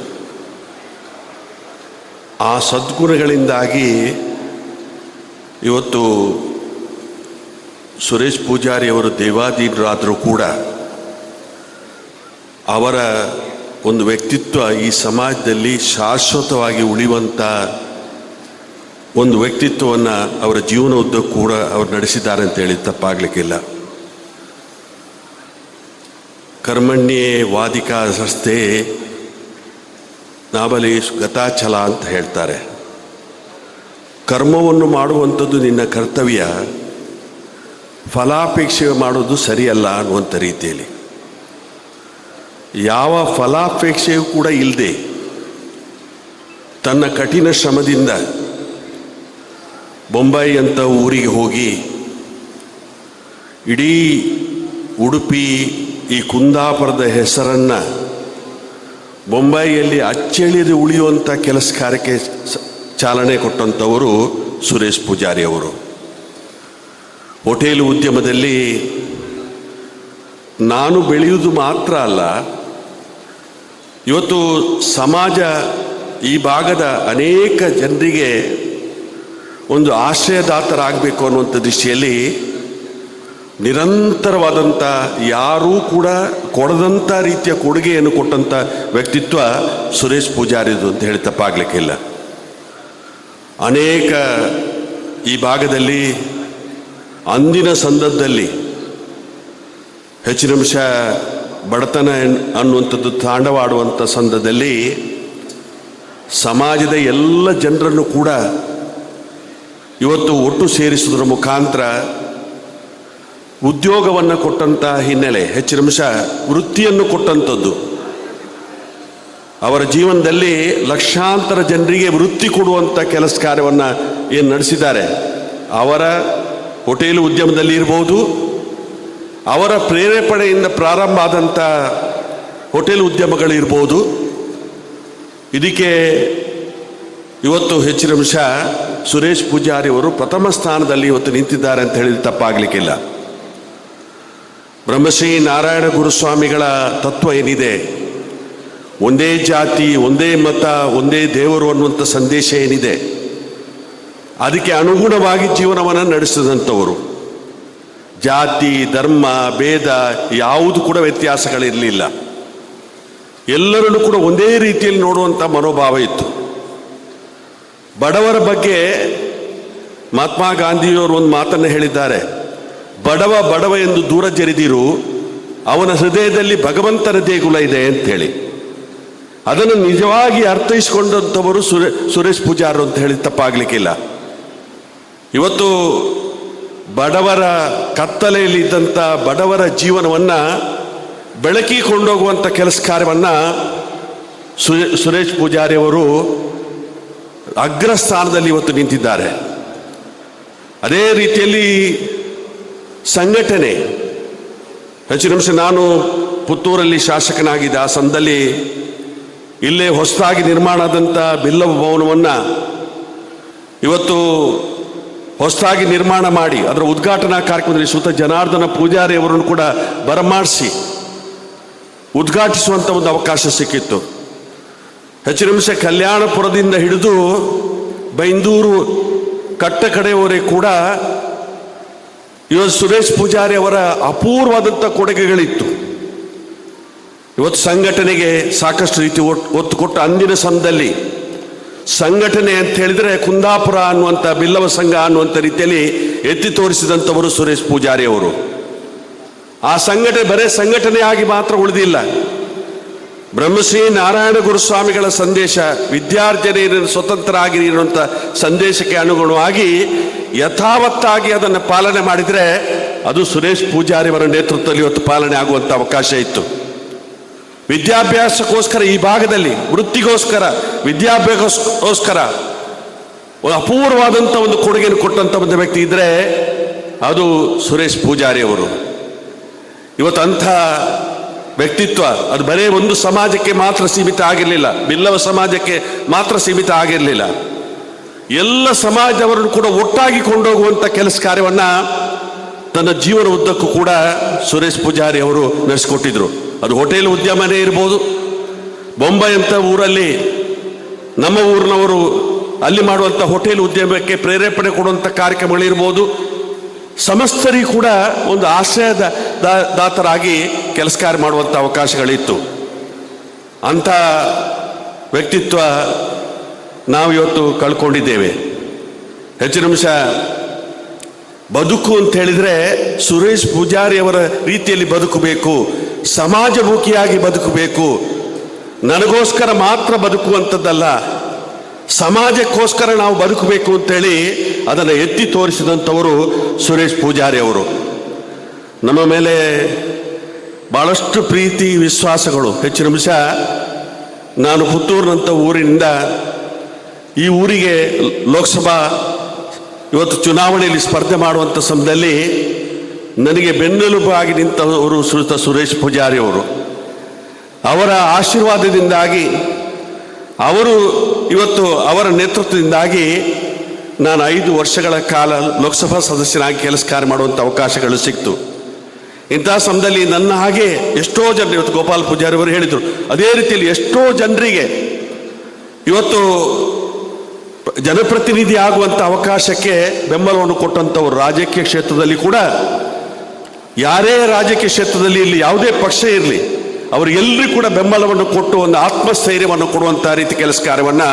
ಆ ಸದ್ಗುಣಗಳಿಂದಾಗಿ ಇವತ್ತು ಸುರೇಶ್ ಪೂಜಾರಿ ಅವರು ದೇವಾದೀನರಾದರೂ ಕೂಡ ಅವರ ಒಂದು ವ್ಯಕ್ತಿತ್ವ ಈ ಸಮಾಜದಲ್ಲಿ ಶಾಶ್ವತವಾಗಿ ಉಳಿಯುವಂಥ ಒಂದು ವ್ಯಕ್ತಿತ್ವವನ್ನು ಅವರ ಜೀವನ ಉದ್ದಕ್ಕೂ ಕೂಡ ಅವರು ನಡೆಸಿದ್ದಾರೆ ಅಂತ ಹೇಳಿ ತಪ್ಪಾಗಲಿಕ್ಕಿಲ್ಲ. ಕರ್ಮಣ್ಯೇ ವಾದಿಕಾ ಸಂಸ್ಥೆ ನಾಬಲಿ ಗತಾಚಲ ಅಂತ ಹೇಳ್ತಾರೆ. ಕರ್ಮವನ್ನು ಮಾಡುವಂಥದ್ದು ನಿನ್ನ ಕರ್ತವ್ಯ, ಫಲಾಪೇಕ್ಷೆ ಮಾಡೋದು ಸರಿಯಲ್ಲ ಅನ್ನುವಂಥ ರೀತಿಯಲ್ಲಿ. ಯಾವ ಫಲಾಪೇಕ್ಷೆಯೂ ಕೂಡ ಇಲ್ಲದೆ ತನ್ನ ಕಠಿಣ ಶ್ರಮದಿಂದ ಬೊಂಬಾಯಿ ಅಂತ ಊರಿಗೆ ಹೋಗಿ ಇಡೀ ಉಡುಪಿ ಈ ಕುಂದಾಪುರದ ಹೆಸರನ್ನು ಬೊಂಬಾಯಿಯಲ್ಲಿ ಅಚ್ಚಳಿಯದೆ ಉಳಿಯುವಂಥ ಕೆಲಸ ಕಾರ್ಯಕ್ಕೆ ಚಾಲನೆ ಕೊಟ್ಟಂಥವರು ಸುರೇಶ್ ಪೂಜಾರಿ ಅವರು. ಹೋಟೆಲ್ ಉದ್ಯಮದಲ್ಲಿ ನಾನು ಬೆಳೆಯುವುದು ಮಾತ್ರ ಅಲ್ಲ ಇವತ್ತು ಸಮಾಜ ಈ ಭಾಗದ ಅನೇಕ ಜನರಿಗೆ ಒಂದು ಆಶ್ರಯದಾತರಾಗಬೇಕು ಅನ್ನುವಂಥ ದೃಷ್ಟಿಯಲ್ಲಿ ನಿರಂತರವಾದಂಥ ಯಾರೂ ಕೂಡ ಕೊಡದಂಥ ರೀತಿಯ ಕೊಡುಗೆಯನ್ನು ಕೊಟ್ಟಂಥ ವ್ಯಕ್ತಿತ್ವ ಸುರೇಶ್ ಪೂಜಾರಿದು ಅಂತ ಹೇಳಿ ತಪ್ಪಾಗಲಿಕ್ಕಿಲ್ಲ. ಅನೇಕ ಈ ಭಾಗದಲ್ಲಿ ಅಂದಿನ ಸಂದರ್ಭದಲ್ಲಿ ಹೆಚ್ಚಿನ ಅಂಶ ಬಡತನ ಅನ್ನುವಂಥದ್ದು ತಾಂಡವಾಡುವಂಥ ಸಂದದಲ್ಲಿ ಸಮಾಜದ ಎಲ್ಲ ಜನರನ್ನು ಕೂಡ ಇವತ್ತು ಒಟ್ಟು ಸೇರಿಸುವುದರ ಮುಖಾಂತರ ಉದ್ಯೋಗವನ್ನು ಕೊಟ್ಟಂಥ ಹಿನ್ನೆಲೆ ಹೆಚ್ಚಿನ ಅಂಶ ವೃತ್ತಿಯನ್ನು ಕೊಟ್ಟಂಥದ್ದು. ಅವರ ಜೀವನದಲ್ಲಿ ಲಕ್ಷಾಂತರ ಜನರಿಗೆ ವೃತ್ತಿ ಕೊಡುವಂಥ ಕೆಲಸ ಕಾರ್ಯವನ್ನು ಏನು ನಡೆಸಿದ್ದಾರೆ? ಅವರ ಹೋಟೆಲ್ ಉದ್ಯಮದಲ್ಲಿ ಇರ್ಬೋದು ಅವರ ಪ್ರೇರೇಪಣೆಯಿಂದ ಪ್ರಾರಂಭ ಆದಂಥ ಹೋಟೆಲ್ ಉದ್ಯಮಗಳಿರ್ಬೋದು. ಇದಕ್ಕೆ ಇವತ್ತು ಹೆಚ್ಚಿನ ಅಂಶ ಸುರೇಶ್ ಪೂಜಾರಿ ಅವರು ಪ್ರಥಮ ಸ್ಥಾನದಲ್ಲಿ ಇವತ್ತು ನಿಂತಿದ್ದಾರೆ ಅಂತ ಹೇಳಿದ್ರೆ ತಪ್ಪಾಗಲಿಕ್ಕಿಲ್ಲ. ಬ್ರಹ್ಮಶ್ರೀ ನಾರಾಯಣ ಗುರುಸ್ವಾಮಿಗಳ ತತ್ವ ಏನಿದೆ? ಒಂದೇ ಜಾತಿ, ಒಂದೇ ಮತ, ಒಂದೇ ದೇವರು ಅನ್ನುವಂಥ ಸಂದೇಶ ಏನಿದೆ? ಅದಕ್ಕೆ ಅನುಗುಣವಾಗಿ ಜೀವನವನ್ನು ನಡೆಸಿದಂಥವರು. ಜಾತಿ, ಧರ್ಮ, ಭೇದ ಯಾವುದು ಕೂಡ ವ್ಯತ್ಯಾಸಗಳಿರಲಿಲ್ಲ. ಎಲ್ಲರನ್ನು ಕೂಡ ಒಂದೇ ರೀತಿಯಲ್ಲಿ ನೋಡುವಂಥ ಮನೋಭಾವ ಇತ್ತು. ಬಡವರ ಬಗ್ಗೆ ಮಹಾತ್ಮ ಗಾಂಧಿಯವರು ಒಂದು ಮಾತನ್ನು ಹೇಳಿದ್ದಾರೆ. ಬಡವ ಬಡವ ಎಂದು ದೂರ ಜರಿದಿರು, ಅವನ ಹೃದಯದಲ್ಲಿ ಭಗವಂತನ ದೇಗುಲ ಇದೆ ಅಂತೇಳಿ ಅದನ್ನು ನಿಜವಾಗಿ ಅರ್ಥೈಸಿಕೊಂಡಂಥವರು ಸುರೇ, ಸುರೇಶ್ ಪೂಜಾರು ಅಂತ ಹೇಳಿ ತಪ್ಪಾಗಲಿಕ್ಕಿಲ್ಲ. ಇವತ್ತು ಬಡವರ ಕತ್ತಲೆಯಲ್ಲಿ ಇದ್ದಂಥ ಬಡವರ ಜೀವನವನ್ನು ಬೆಳಕಿ ಕೊಂಡೋಗುವಂಥ ಕೆಲಸ ಕಾರ್ಯವನ್ನು ಸುರೇಶ್ ಪೂಜಾರಿ ಅವರು ಅಗ್ರಸ್ಥಾನದಲ್ಲಿ ಇವತ್ತು ನಿಂತಿದ್ದಾರೆ. ಅದೇ ರೀತಿಯಲ್ಲಿ ಸಂಘಟನೆ ಹೆಚ್ಚಿನ ಅಂಶ ನಾನು ಪುತ್ತೂರಲ್ಲಿ ಶಾಸಕನಾಗಿದ್ದ ಆ ಸಂದಲ್ಲಿ ಇಲ್ಲೇ ಹೊಸದಾಗಿ ನಿರ್ಮಾಣ ಆದಂಥ ಬಿಲ್ಲವ ಭವನವನ್ನು ಇವತ್ತು ಹೊಸದಾಗಿ ನಿರ್ಮಾಣ ಮಾಡಿ, ಅದರ ಉದ್ಘಾಟನಾ ಕಾರ್ಯಕ್ರಮದಲ್ಲಿ ಸುತ್ತ ಜನಾರ್ದನ ಪೂಜಾರಿ ಅವರನ್ನು ಕೂಡ ಬರಮಾಡಿಸಿ ಉದ್ಘಾಟಿಸುವಂಥ ಒಂದು ಅವಕಾಶ ಸಿಕ್ಕಿತ್ತು. ಹೆಚ್ಚಿನ ಅಂಶ ಕಲ್ಯಾಣಪುರದಿಂದ ಹಿಡಿದು ಬೈಂದೂರು ಕಟ್ಟ ಕಡೆಯವರೇ ಕೂಡ ಇವತ್ತು ಸುರೇಶ್ ಪೂಜಾರಿ ಅವರ ಅಪೂರ್ವವಾದಂಥ ಕೊಡುಗೆಗಳಿತ್ತು. ಇವತ್ತು ಸಂಘಟನೆಗೆ ಸಾಕಷ್ಟು ರೀತಿ ಒತ್ತು ಕೊಟ್ಟ ಅಂದಿನ ಸಮಯದಲ್ಲಿ ಸಂಘಟನೆ ಅಂತ ಹೇಳಿದ್ರೆ ಕುಂದಾಪುರ ಅನ್ನುವಂಥ ಬಿಲ್ಲವ ಸಂಘ ಅನ್ನುವಂಥ ರೀತಿಯಲ್ಲಿ ಎತ್ತಿ ತೋರಿಸಿದಂಥವರು ಸುರೇಶ್ ಪೂಜಾರಿ ಅವರು. ಆ ಸಂಘಟನೆ ಬರೇ ಸಂಘಟನೆಯಾಗಿ ಮಾತ್ರ ಉಳಿದಿಲ್ಲ. ಬ್ರಹ್ಮಶ್ರೀ ನಾರಾಯಣ ಗುರುಸ್ವಾಮಿಗಳ ಸಂದೇಶ, ವಿದ್ಯಾರ್ಜನೆ ಸ್ವತಂತ್ರ ಆಗಿರಿ ಅನ್ನುವಂಥ ಸಂದೇಶಕ್ಕೆ ಅನುಗುಣವಾಗಿ ಯಥಾವತ್ತಾಗಿ ಅದನ್ನು ಪಾಲನೆ ಮಾಡಿದರೆ ಅದು ಸುರೇಶ್ ಪೂಜಾರಿ ಅವರ ನೇತೃತ್ವದಲ್ಲಿ ಇವತ್ತು ಪಾಲನೆ ಆಗುವಂಥ ಅವಕಾಶ ಇತ್ತು. ವಿದ್ಯಾಭ್ಯಾಸಕ್ಕೋಸ್ಕರ ಈ ಭಾಗದಲ್ಲಿ, ವೃತ್ತಿಗೋಸ್ಕರ, ವಿದ್ಯಾಭ್ಯಾಸಕ್ಕೋಸ್ಕರ ಅಪೂರ್ವವಾದಂಥ ಒಂದು ಕೊಡುಗೆಯನ್ನು ಕೊಟ್ಟಂಥ ಒಂದು ವ್ಯಕ್ತಿ ಇದ್ದರೆ ಅದು ಸುರೇಶ್ ಪೂಜಾರಿ ಅವರು. ಇವತ್ತು ಅಂಥ ವ್ಯಕ್ತಿತ್ವ, ಅದು ಬರೇ ಒಂದು ಸಮಾಜಕ್ಕೆ ಮಾತ್ರ ಸೀಮಿತ ಆಗಿರಲಿಲ್ಲ, ಬಿಲ್ಲವ ಸಮಾಜಕ್ಕೆ ಮಾತ್ರ ಸೀಮಿತ ಆಗಿರಲಿಲ್ಲ. ಎಲ್ಲ ಸಮಾಜವರನ್ನು ಕೂಡ ಒಟ್ಟಾಗಿ ಕೊಂಡೋಗುವಂಥ ಕೆಲಸ ಕಾರ್ಯವನ್ನು ತನ್ನ ಜೀವನ ಉದ್ದಕ್ಕೂ ಕೂಡ ಸುರೇಶ್ ಪೂಜಾರಿ ಅವರು ನಡೆಸಿಕೊಟ್ಟಿದ್ರು. ಅದು ಹೋಟೆಲ್ ಉದ್ಯಮನೇ ಇರ್ಬೋದು. ಬೊಂಬೈ ಅಂತ ಊರಲ್ಲಿ ನಮ್ಮ ಊರಿನವರು ಅಲ್ಲಿ ಮಾಡುವಂಥ ಹೋಟೆಲ್ ಉದ್ಯಮಕ್ಕೆ ಪ್ರೇರೇಪಣೆ ಕೊಡುವಂಥ ಕಾರ್ಯಕ್ರಮಗಳಿರ್ಬೋದು ಸಮಸ್ತರಿಗೂ ಕೂಡ ಒಂದು ಆಶ್ರಯದ ದಾತರಾಗಿ ಕೆಲಸ ಕಾರ್ಯ ಮಾಡುವಂಥ ಅವಕಾಶಗಳಿತ್ತು. ಅಂಥ ವ್ಯಕ್ತಿತ್ವ ನಾವು ಇವತ್ತು ಕಳ್ಕೊಂಡಿದ್ದೇವೆ. ಹೆಚ್ಚಿನ ಅಂಶ ಬದುಕು ಅಂತ ಹೇಳಿದರೆ ಸುರೇಶ್ ಪೂಜಾರಿ ಅವರ ರೀತಿಯಲ್ಲಿ ಬದುಕಬೇಕು. ಸಮಾಜಮುಖಿಯಾಗಿ ಬದುಕಬೇಕು. ನನಗೋಸ್ಕರ ಮಾತ್ರ ಬದುಕುವಂಥದ್ದಲ್ಲ. ಸಮಾಜಕ್ಕೋಸ್ಕರ ನಾವು ಬದುಕಬೇಕು ಅಂತೇಳಿ ಅದನ್ನು ಎತ್ತಿ ತೋರಿಸಿದಂಥವರು ಸುರೇಶ್ ಪೂಜಾರಿ ಅವರು. ನಮ್ಮ ಮೇಲೆ ಭಾಳಷ್ಟು ಪ್ರೀತಿ, ವಿಶ್ವಾಸಗಳು. ಹೆಚ್ಚಿನ ಅಂಶ ನಾನು ಪುತ್ತೂರಿನಂಥ ಊರಿನಿಂದ ಈ ಊರಿಗೆ ಲೋಕಸಭಾ ಇವತ್ತು ಚುನಾವಣೆಯಲ್ಲಿ ಸ್ಪರ್ಧೆ ಮಾಡುವಂಥ ಸಮಯದಲ್ಲಿ ನನಗೆ ಬೆನ್ನೆಲುಬಾಗಿ ನಿಂತವರು ಶ್ರೀತ ಸುರೇಶ್ ಪೂಜಾರಿ ಅವರು ಅವರ ಆಶೀರ್ವಾದದಿಂದಾಗಿ, ಅವರು ಇವತ್ತು ಅವರ ನೇತೃತ್ವದಿಂದಾಗಿ ನಾನು ಐದು ವರ್ಷಗಳ ಕಾಲ ಲೋಕಸಭಾ ಸದಸ್ಯನಾಗಿ ಕೆಲಸ ಕಾರ್ಯ ಮಾಡುವಂಥ ಅವಕಾಶಗಳು ಸಿಕ್ತು. ಇಂತಹ ಸಮಯದಲ್ಲಿ ನನ್ನ ಹಾಗೆ ಎಷ್ಟೋ ಜನ ಇವತ್ತು ಗೋಪಾಲ್ ಪೂಜಾರಿ ಅವರು ಹೇಳಿದರು. ಅದೇ ರೀತಿಯಲ್ಲಿ ಎಷ್ಟೋ ಜನರಿಗೆ ಇವತ್ತು ಜನಪ್ರತಿನಿಧಿ ಆಗುವಂಥ ಅವಕಾಶಕ್ಕೆ ಬೆಂಬಲವನ್ನು ಕೊಟ್ಟಂಥವ್ರು ರಾಜಕೀಯ ಕ್ಷೇತ್ರದಲ್ಲಿ ಕೂಡ ಯಾರೇ ರಾಜಕೀಯ ಕ್ಷೇತ್ರದಲ್ಲಿ ಇಲ್ಲಿ ಯಾವುದೇ ಪಕ್ಷ ಇರಲಿ ಅವರಿಗೆಲ್ಲರೂ ಕೂಡ ಬೆಂಬಲವನ್ನು ಕೊಟ್ಟು ಒಂದು ಆತ್ಮಸ್ಥೈರ್ಯವನ್ನು ಕೊಡುವಂಥ ರೀತಿ ಕೆಲಸ ಕಾರ್ಯವನ್ನು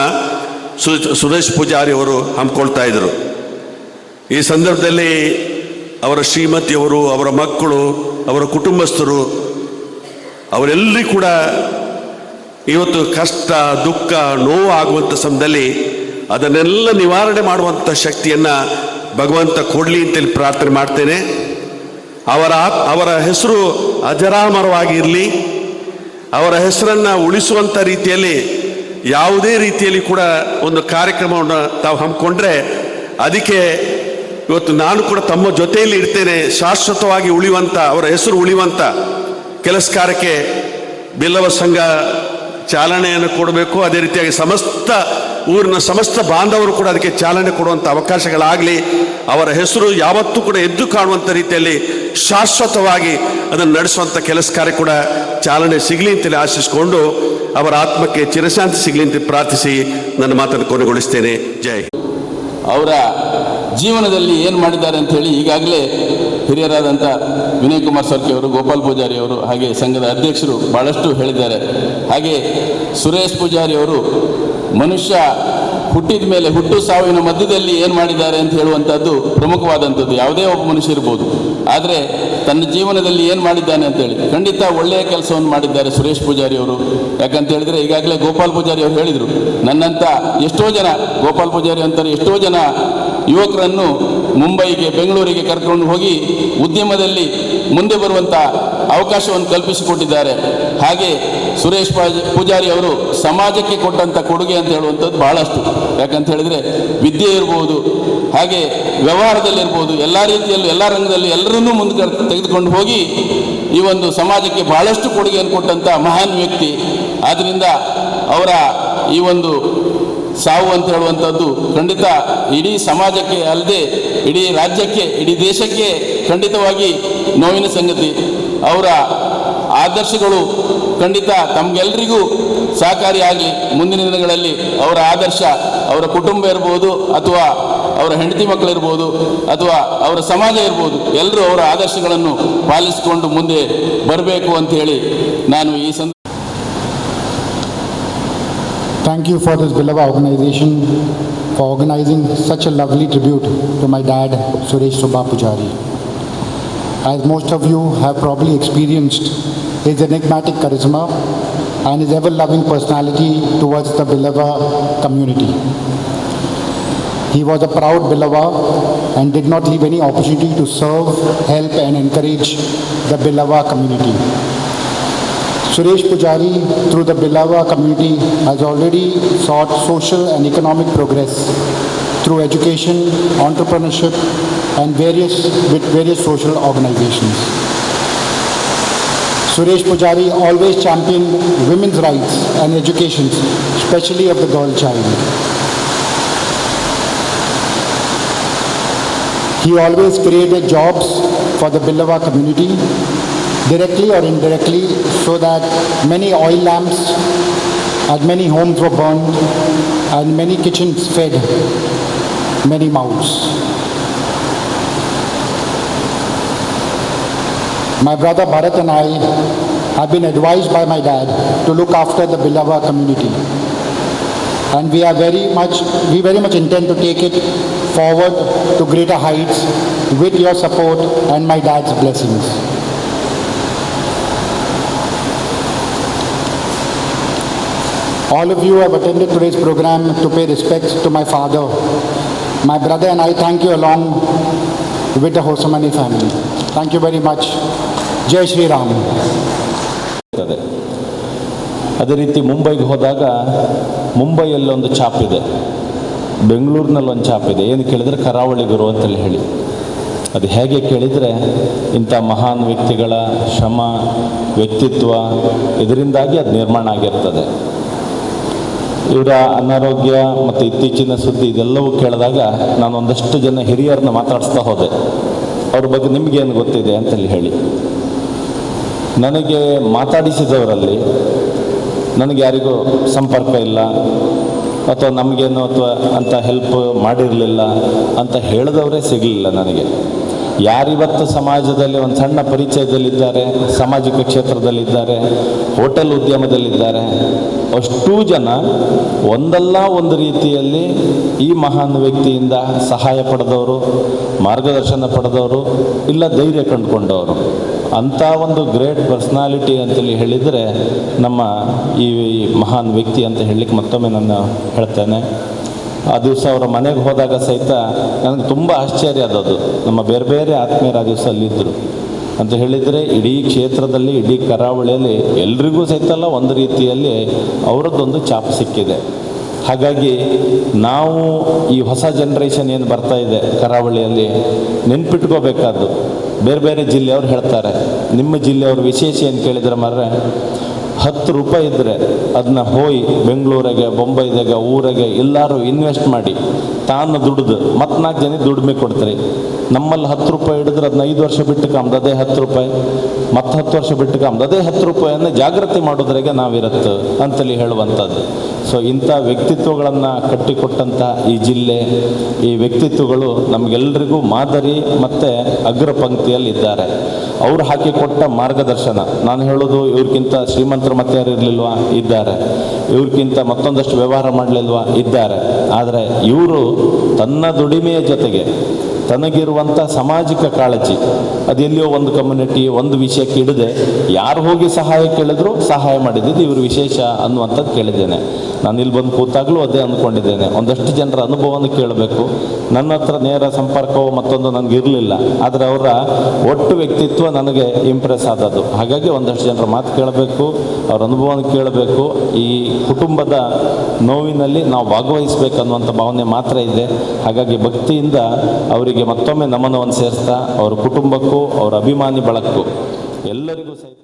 ಸುರೇಶ್ ಪೂಜಾರಿ ಅವರು ಹಮ್ಮಿಕೊಳ್ತಾ ಇದ್ದರು ಈ ಸಂದರ್ಭದಲ್ಲಿ ಅವರ ಶ್ರೀಮತಿಯವರು ಅವರ ಮಕ್ಕಳು, ಅವರ ಕುಟುಂಬಸ್ಥರು, ಅವರೆಲ್ಲರೂ ಕೂಡ ಇವತ್ತು ಕಷ್ಟ, ದುಃಖ, ನೋವು ಆಗುವಂಥ ಸಮಯದಲ್ಲಿ ಅದನ್ನೆಲ್ಲ ನಿವಾರಣೆ ಮಾಡುವಂಥ ಶಕ್ತಿಯನ್ನು ಭಗವಂತ ಕೊಡಲಿ ಅಂತೇಳಿ ಪ್ರಾರ್ಥನೆ ಮಾಡ್ತೇನೆ. ಅವರ ಅವರ ಹೆಸರು ಅಜರಾಮರವಾಗಿರಲಿ, ಅವರ ಹೆಸರನ್ನು ಉಳಿಸುವಂಥ ರೀತಿಯಲ್ಲಿ, ಯಾವುದೇ ರೀತಿಯಲ್ಲಿ ಕೂಡ ಒಂದು ಕಾರ್ಯಕ್ರಮವನ್ನು ತಾವು ಹಮ್ಮಿಕೊಂಡ್ರೆ, ಅದಕ್ಕೆ ಇವತ್ತು ನಾನು ಕೂಡ ತಮ್ಮ ಜೊತೆಯಲ್ಲಿ ಇರ್ತೇನೆ, ಶಾಶ್ವತವಾಗಿ ಉಳಿಯುವಂಥ ಅವರ ಹೆಸರು ಉಳಿಯುವಂಥ ಕೆಲಸ ಕಾರ್ಯಕ್ಕೆ ಬಿಲ್ಲವ ಸಂಘ ಚಾಲನೆಯನ್ನು ಕೊಡಬೇಕು. ಅದೇ ರೀತಿಯಾಗಿ ಸಮಸ್ತ ಊರಿನ ಸಮಸ್ತ ಬಾಂಧವರು ಕೂಡ ಅದಕ್ಕೆ ಚಾಲನೆ ಕೊಡುವಂಥ ಅವಕಾಶಗಳಾಗಲಿ, ಅವರ ಹೆಸರು ಯಾವತ್ತೂ ಕೂಡ ಎದ್ದು ಕಾಣುವಂಥ ರೀತಿಯಲ್ಲಿ ಶಾಶ್ವತವಾಗಿ ಅದನ್ನು ನಡೆಸುವಂಥ ಕೆಲಸ ಕಾರ್ಯ ಕೂಡ ಚಾಲನೆ ಸಿಗಲಿ ಅಂತೇಳಿ ಆಶಿಸಿಕೊಂಡು ಅವರ ಆತ್ಮಕ್ಕೆ ಚಿರಶಾಂತಿ ಸಿಗಲಿ ಅಂತ ಪ್ರಾರ್ಥಿಸಿ ನನ್ನ ಮಾತನ್ನು ಕೊನೆಗೊಳಿಸ್ತೇನೆ. ಜೈ ಅವರ ಜೀವನದಲ್ಲಿ ಏನು ಮಾಡಿದ್ದಾರೆ ಅಂತ ಹೇಳಿ ಈಗಾಗಲೇ ಹಿರಿಯರಾದಂಥ ವಿನಯ್ ಕುಮಾರ್ ಸರ್ಕಿ ಅವರು, ಗೋಪಾಲ್ ಪೂಜಾರಿ ಅವರು, ಹಾಗೆ ಸಂಘದ ಅಧ್ಯಕ್ಷರು ಭಾಳಷ್ಟು ಹೇಳಿದ್ದಾರೆ. ಹಾಗೆ ಸುರೇಶ್ ಪೂಜಾರಿ ಅವರು ಮನುಷ್ಯ ಹುಟ್ಟಿದ ಮೇಲೆ ಹುಟ್ಟು ಸಾವಿನ ಮಧ್ಯದಲ್ಲಿ ಏನು ಮಾಡಿದ್ದಾರೆ ಅಂತ ಹೇಳುವಂಥದ್ದು ಪ್ರಮುಖವಾದಂಥದ್ದು. ಯಾವುದೇ ಒಬ್ಬ ಮನುಷ್ಯ ಇರ್ಬೋದು. ಆದರೆ ತನ್ನ ಜೀವನದಲ್ಲಿ ಏನು ಮಾಡಿದ್ದಾನೆ ಅಂತೇಳಿ ಖಂಡಿತ ಒಳ್ಳೆಯ ಕೆಲಸವನ್ನು ಮಾಡಿದ್ದಾರೆ ಸುರೇಶ್ ಪೂಜಾರಿ ಅವರು. ಯಾಕಂತ ಹೇಳಿದ್ರೆ ಈಗಾಗಲೇ ಗೋಪಾಲ್ ಪೂಜಾರಿ ಅವರು ಹೇಳಿದರು ನನ್ನಂಥ ಎಷ್ಟೋ ಜನ, ಗೋಪಾಲ್ ಪೂಜಾರಿ ಅಂತಾರೆ ಎಷ್ಟೋ ಜನ ಯುವಕರನ್ನು ಮುಂಬೈಗೆ, ಬೆಂಗಳೂರಿಗೆ ಕರ್ಕೊಂಡು ಹೋಗಿ ಉದ್ಯಮದಲ್ಲಿ ಮುಂದೆ ಬರುವಂಥ ಅವಕಾಶವನ್ನು ಕಲ್ಪಿಸಿಕೊಟ್ಟಿದ್ದಾರೆ. ಹಾಗೆ ಸುರೇಶ್ ಪಾಜ್- ಪೂಜಾರಿ ಅವರು ಸಮಾಜಕ್ಕೆ ಕೊಟ್ಟಂಥ ಕೊಡುಗೆ ಅಂತ ಹೇಳುವಂಥದ್ದು ಬಹಳಷ್ಟು. ಯಾಕಂತ ಹೇಳಿದರೆ ವಿದ್ಯೆ ಇರ್ಬೋದು, ಹಾಗೆ ವ್ಯವಹಾರದಲ್ಲಿರ್ಬೋದು ಎಲ್ಲ ರೀತಿಯಲ್ಲೂ, ಎಲ್ಲ ರಂಗದಲ್ಲಿ ಎಲ್ಲರನ್ನೂ ಮುಂದೆ ತೆಗೆದುಕೊಂಡು ಹೋಗಿ ಈ ಒಂದು ಸಮಾಜಕ್ಕೆ ಬಹಳಷ್ಟು ಕೊಡುಗೆಯನ್ನು ಕೊಟ್ಟಂಥ ಮಹಾನ್ ವ್ಯಕ್ತಿ. ಆದ್ದರಿಂದ ಅವರ ಈ ಒಂದು ಸಾವು ಅಂತ ಹೇಳುವಂಥದ್ದು ಖಂಡಿತ ಇಡೀ ಸಮಾಜಕ್ಕೆ ಅಲ್ಲದೆ, ಇಡೀ ರಾಜ್ಯಕ್ಕೆ, ಇಡೀ ದೇಶಕ್ಕೆ ಖಂಡಿತವಾಗಿ ನೋವಿನ ಸಂಗತಿ. ಅವರ ಆದರ್ಶಗಳು ಖಂಡಿತ ತಮಗೆಲ್ಲರಿಗೂ ಸಹಕಾರಿಯಾಗಿ ಮುಂದಿನ ದಿನಗಳಲ್ಲಿ ಅವರ ಆದರ್ಶ, ಅವರ ಕುಟುಂಬ ಇರ್ಬೋದು ಅಥವಾ ಅವರ ಹೆಂಡತಿ ಮಕ್ಕಳಿರ್ಬೋದು ಅಥವಾ ಅವರ ಸಮಾಜ ಇರ್ಬೋದು ಎಲ್ಲರೂ ಅವರ ಆದರ್ಶಗಳನ್ನು ಪಾಲಿಸಿಕೊಂಡು ಮುಂದೆ ಬರಬೇಕು ಅಂತ ಹೇಳಿ ನಾನು ಈ ಸಂದ thank you for this Billava organisation for organising such a lovely tribute to my dad Suresh Subba Pujari. As most of you have probably experienced his enigmatic charisma and his ever-loving personality towards the Bilava community. He was a proud Bilava and did not leave any opportunity to serve, help and encourage the Bilava community. Suresh Pujari, through the Bilava community, has already sought social and economic progress through education, entrepreneurship, and various with various social organizations. Suresh Pujari always championed women's rights and education, especially of the girl child. He always created jobs for the Bilava community directly or indirectly so that many oil lamps and many homes were burned and many kitchens fed many mouths. My brother Bharat and I have been advised by my dad to look after the Bilava community. And we are very much, we very much intend to take it forward to greater heights with your support and my dad's blessings. All of you have attended today's program to pay respects to my father. My brother and I thank you along with the Hosamani family. Thank you very much. Jai Shriram. ಅದೇ ರೀತಿ ಮುಂಬೈಗೆ ಹೋದಾಗ ಮುಂಬೈಯಲ್ಲಿ ಒಂದು chop ಇದೆ. ಬೆಂಗಳೂರಿನಲ್ಲಿ ಒಂದು chop ಇದೆ. ಏನು ಕೇಳಿದರೆ ಕರಾವಳಿ ಗುರು ಅಂತೇಳಿ ಹೇಳಿ. ಅದು ಹೇಗೆ ಕೇಳಿದರೆ ಇಂಥ ಮಹಾನ್ ವ್ಯಕ್ತಿಗಳ ಶ್ರಮ, ವ್ಯಕ್ತಿತ್ವ ಇದರಿಂದಾಗಿ ಅದು ನಿರ್ಮಾಣ ಆಗಿರ್ತದೆ. ಇವರ ಅನಾರೋಗ್ಯ ಮತ್ತು ಇತ್ತೀಚಿನ ಸುದ್ದಿ ಇದೆಲ್ಲವೂ ಕೇಳಿದಾಗ ನಾನು ಒಂದಷ್ಟು ಜನ ಹಿರಿಯರನ್ನ ಮಾತಾಡಿಸ್ತಾ ಹೋದೆ. ಅವ್ರ ಬಗ್ಗೆ ನಿಮಗೇನು ಗೊತ್ತಿದೆ ಅಂತೇಳಿ ಹೇಳಿ. ನನಗೆ ಮಾತಾಡಿಸಿದವರಲ್ಲಿ ನನಗೆ ಯಾರಿಗೂ ಸಂಪರ್ಕ ಇಲ್ಲ ಅಥವಾ ನಮಗೇನು ಅಥವಾ ಅಂತ ಹೆಲ್ಪ್ ಮಾಡಿರಲಿಲ್ಲ ಅಂತ ಹೇಳಿದವರೇ ಸಿಗಲಿಲ್ಲ ನನಗೆ. ಯಾರಿವತ್ತು ಸಮಾಜದಲ್ಲಿ ಒಂದು ಸಣ್ಣ ಪರಿಚಯದಲ್ಲಿದ್ದಾರೆ, ಸಾಮಾಜಿಕ ಕ್ಷೇತ್ರದಲ್ಲಿದ್ದಾರೆ, ಹೋಟೆಲ್ ಉದ್ಯಮದಲ್ಲಿದ್ದಾರೆ, ಅಷ್ಟೂ ಜನ ಒಂದಲ್ಲ ಒಂದು ರೀತಿಯಲ್ಲಿ ಈ ಮಹಾನ್ ವ್ಯಕ್ತಿಯಿಂದ ಸಹಾಯ ಪಡೆದವರು, ಮಾರ್ಗದರ್ಶನ ಪಡೆದವರು, ಇಲ್ಲ ಧೈರ್ಯ ಕಂಡುಕೊಂಡವರು. ಅಂಥ ಒಂದು ಗ್ರೇಟ್ ಪರ್ಸ್ನಾಲಿಟಿ ಅಂತೇಳಿ ಹೇಳಿದರೆ ನಮ್ಮ ಈ ಮಹಾನ್ ವ್ಯಕ್ತಿ ಅಂತ ಹೇಳಲಿಕ್ಕೆ ಮತ್ತೊಮ್ಮೆ ನಾನು ಹೇಳ್ತೇನೆ. ಆ ದಿವಸ ಅವರ ಮನೆಗೆ ಹೋದಾಗ ಸಹಿತ ನನಗೆ ತುಂಬ ಆಶ್ಚರ್ಯ ಆದದ್ದು ನಮ್ಮ ಬೇರೆ ಬೇರೆ ಆತ್ಮೀಯರ ಆ ದಿವಸ ಅಲ್ಲಿದ್ದರು. ಅಂತ ಹೇಳಿದರೆ ಇಡೀ ಕ್ಷೇತ್ರದಲ್ಲಿ, ಇಡೀ ಕರಾವಳಿಯಲ್ಲಿ ಎಲ್ರಿಗೂ ಸಹಿತ ಅಲ್ಲ, ಒಂದು ರೀತಿಯಲ್ಲಿ ಅವರದ್ದೊಂದು ಚಾಪ ಸಿಕ್ಕಿದೆ. ಹಾಗಾಗಿ ನಾವು ಈ ಹೊಸ ಜನ್ರೇಷನ್ ಏನು ಬರ್ತಾ ಇದೆ ಕರಾವಳಿಯಲ್ಲಿ ನೆನ್ಪಿಟ್ಕೋಬೇಕಾದ್ದು. ಬೇರೆ ಬೇರೆ ಜಿಲ್ಲೆಯವ್ರು ಹೇಳ್ತಾರೆ. ನಿಮ್ಮ ಜಿಲ್ಲೆಯವ್ರ ವಿಶೇಷ ಏನು ಕೇಳಿದ್ರೆ ಮಾರ್ರೆ, ಹತ್ತು ರೂಪಾಯಿ ಇದ್ದರೆ ಅದನ್ನ ಹೋಯ್ ಬೆಂಗಳೂರಿಗೆ, ಬೊಂಬೈದಾಗ, ಊರಿಗೆ ಎಲ್ಲರೂ ಇನ್ವೆಸ್ಟ್ ಮಾಡಿ. ತಾನು ದುಡ್ದು ಮತ್ತು ನಾಲ್ಕು ಜನ ದುಡಿಮೆ ಕೊಡ್ತಾರೆ. ನಮ್ಮಲ್ಲಿ ಹತ್ತು ರೂಪಾಯಿ ಹಿಡಿದ್ರೆ ಅದನ್ನ ಐದು ವರ್ಷ ಬಿಟ್ಟು ಕಾಮ್ದು, ಅದೇ ಹತ್ತು ರೂಪಾಯಿ. ಮತ್ತು ಹತ್ತು ವರ್ಷ ಬಿಟ್ಟು ಅದೇ ಹತ್ತು ರೂಪಾಯಿಯನ್ನು ಜಾಗೃತಿ ಮಾಡೋದ್ರಾಗೆ ನಾವಿರತ್ತೆ ಅಂತೇಳಿ ಹೇಳುವಂಥದ್ದು. ಸೊ ಇಂಥ ವ್ಯಕ್ತಿತ್ವಗಳನ್ನು ಕಟ್ಟಿಕೊಟ್ಟಂಥ ಈ ಜಿಲ್ಲೆ, ಈ ವ್ಯಕ್ತಿತ್ವಗಳು ನಮಗೆಲ್ಲರಿಗೂ ಮಾದರಿ ಮತ್ತು ಅಗ್ರ ಪಂಕ್ತಿಯಲ್ಲಿದ್ದಾರೆ. ಅವ್ರು ಹಾಕಿಕೊಟ್ಟ ಮಾರ್ಗದರ್ಶನ, ನಾನು ಹೇಳೋದು ಇವ್ರಿಗಿಂತ ಶ್ರೀಮಂತರು ಮತ್ತೆ ಯಾರು ಇರಲಿಲ್ವಾ? ಇದ್ದಾರೆ. ಇವ್ರಿಗಿಂತ ಮತ್ತೊಂದಷ್ಟು ವ್ಯವಹಾರ ಮಾಡಲಿಲ್ವಾ? ಇದ್ದಾರೆ. ಆದರೆ ಇವರು ತನ್ನ ದುಡಿಮೆಯ ಜೊತೆಗೆ ತನಗಿರುವಂಥ ಸಾಮಾಜಿಕ ಕಾಳಜಿ, ಅದು ಎಲ್ಲಿಯೋ ಒಂದು ಕಮ್ಯುನಿಟಿ ಒಂದು ವಿಷಯಕ್ಕೆ ಇಡದೆ ಯಾರು ಹೋಗಿ ಸಹಾಯ ಕೇಳಿದ್ರು ಸಹಾಯ ಮಾಡಿದ್ದು ಇವರು ವಿಶೇಷ ಅನ್ನುವಂಥದ್ದು ಕೇಳಿದ್ದೇನೆ. ನಾನು ಇಲ್ಲಿ ಬಂದು ಕೂತಾಗಲೂ ಅದೇ ಅಂದ್ಕೊಂಡಿದ್ದೇನೆ. ಒಂದಷ್ಟು ಜನರ ಅನುಭವವನ್ನು ಕೇಳಬೇಕು. ನನ್ನ ಹತ್ರ ನೇರ ಸಂಪರ್ಕವು ಮತ್ತೊಂದು ನನಗೆ ಇರಲಿಲ್ಲ. ಆದರೆ ಅವರ ಒಟ್ಟು ವ್ಯಕ್ತಿತ್ವ ನನಗೆ ಇಂಪ್ರೆಸ್ ಆದದ್ದು. ಹಾಗಾಗಿ ಒಂದಷ್ಟು ಜನರ ಮಾತು ಕೇಳಬೇಕು, ಅವರ ಅನುಭವವನ್ನು ಕೇಳಬೇಕು. ಈ ಕುಟುಂಬದ ನೋವಿನಲ್ಲಿ ನಾವು ಭಾಗವಹಿಸಬೇಕು ಅನ್ನುವಂಥ ಭಾವನೆ ಮಾತ್ರ ಇದೆ. ಹಾಗಾಗಿ ಭಕ್ತಿಯಿಂದ ಅವರಿಗೆ ಮತ್ತೊಮ್ಮೆ ನಮನವನ್ನು ಸೇರಿಸ್ತಾ, ಅವರ ಕುಟುಂಬಕ್ಕೂ, ಅವರ ಅಭಿಮಾನಿ ಬಳಕ್ಕೂ ಎಲ್ಲರಿಗೂ ಸಹಿತ